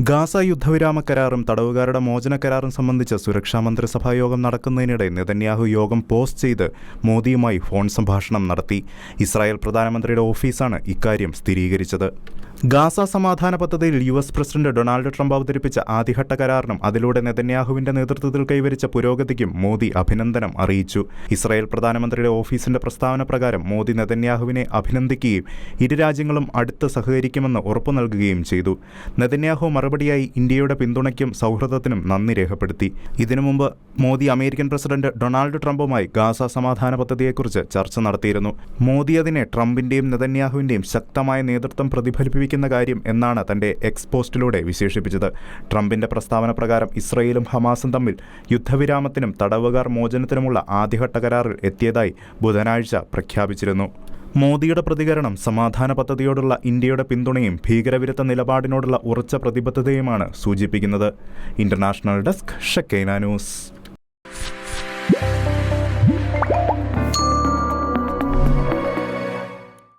Gaza യുദ്ധവിരാമ കരാറും തടവുകാരുടെ മോചന കരാറും സംബന്ധിച്ച് സുരക്ഷാ മന്ത്രിസഭാ യോഗം നടക്കുന്നതിനിടെ നെതന്യാഹു യോഗം പോസ്റ്റ് ചെയ്ത് മോദിയുമായി ഫോൺ സംഭാഷണം നടത്തി. ഇസ്രായേൽ പ്രധാനമന്ത്രിയുടെ ഓഫീസാണ് ഇക്കാര്യം സ്ഥിരീകരിച്ചത്. ഗാസ സമാധാന പദ്ധതിയിൽ U S president Donald Trump അവതരിപ്പിച്ച ആദ്യഘട്ട കരാറിനും അതിലൂടെ നെതന്യാഹുവിന്റെ നേതൃത്വത്തിൽ കൈവരിച്ച പുരോഗതിക്കും മോദി അഭിനന്ദനം അറിയിച്ചു. ഇസ്രായേൽ പ്രധാനമന്ത്രിയുടെ ഓഫീസിന്റെ പ്രസ്താവന പ്രകാരം മോദി നെതന്യാഹുവിനെ അഭിനന്ദിക്കുകയും ഇരു രാജ്യങ്ങളും അടുത്ത് സഹകരിക്കുമെന്ന് ഉറപ്പു നൽകുകയും ചെയ്തു. നെതന്യാഹു മറുപടിയായി ഇന്ത്യയുടെ പിന്തുണയ്ക്കും സൗഹൃദത്തിനും നന്ദി രേഖപ്പെടുത്തി. ഇതിനു മുമ്പ് മോദി അമേരിക്കൻ പ്രസിഡന്റ് ഡൊണാൾഡ് ട്രംപുമായി ഗാസ സമാധാന പദ്ധതിയെക്കുറിച്ച് ചർച്ച നടത്തിയിരുന്നു. മോദി അതിനെ ട്രംപിന്റെയും നെതന്യാഹുവിന്റെയും ശക്തമായ നേതൃത്വം പ്രതിഫലിപ്പിക്കുന്ന കാര്യം എന്നാണ് തന്റെ എക്സ് പോസ്റ്റിലൂടെ വിശേഷിപ്പിച്ചത്. ട്രംപിന്റെ പ്രസ്താവന പ്രകാരം ഇസ്രയേലും ഹമാസും തമ്മിൽ യുദ്ധവിരാമത്തിനും തടവുകാർ മോചനത്തിനുമുള്ള ആദ്യഘട്ട കരാറിൽ എത്തിയതായി ബുധനാഴ്ച പ്രഖ്യാപിച്ചിരുന്നു. മോദിയുടെ പ്രതികരണം സമാധാന പദ്ധതിയോടുള്ള ഇന്ത്യയുടെ പിന്തുണയും ഭീകരവിരുദ്ധ നിലപാടിനോടുള്ള ഉറച്ച പ്രതിബദ്ധതയുമാണ് സൂചിപ്പിക്കുന്നത്. International desk Shekinah news.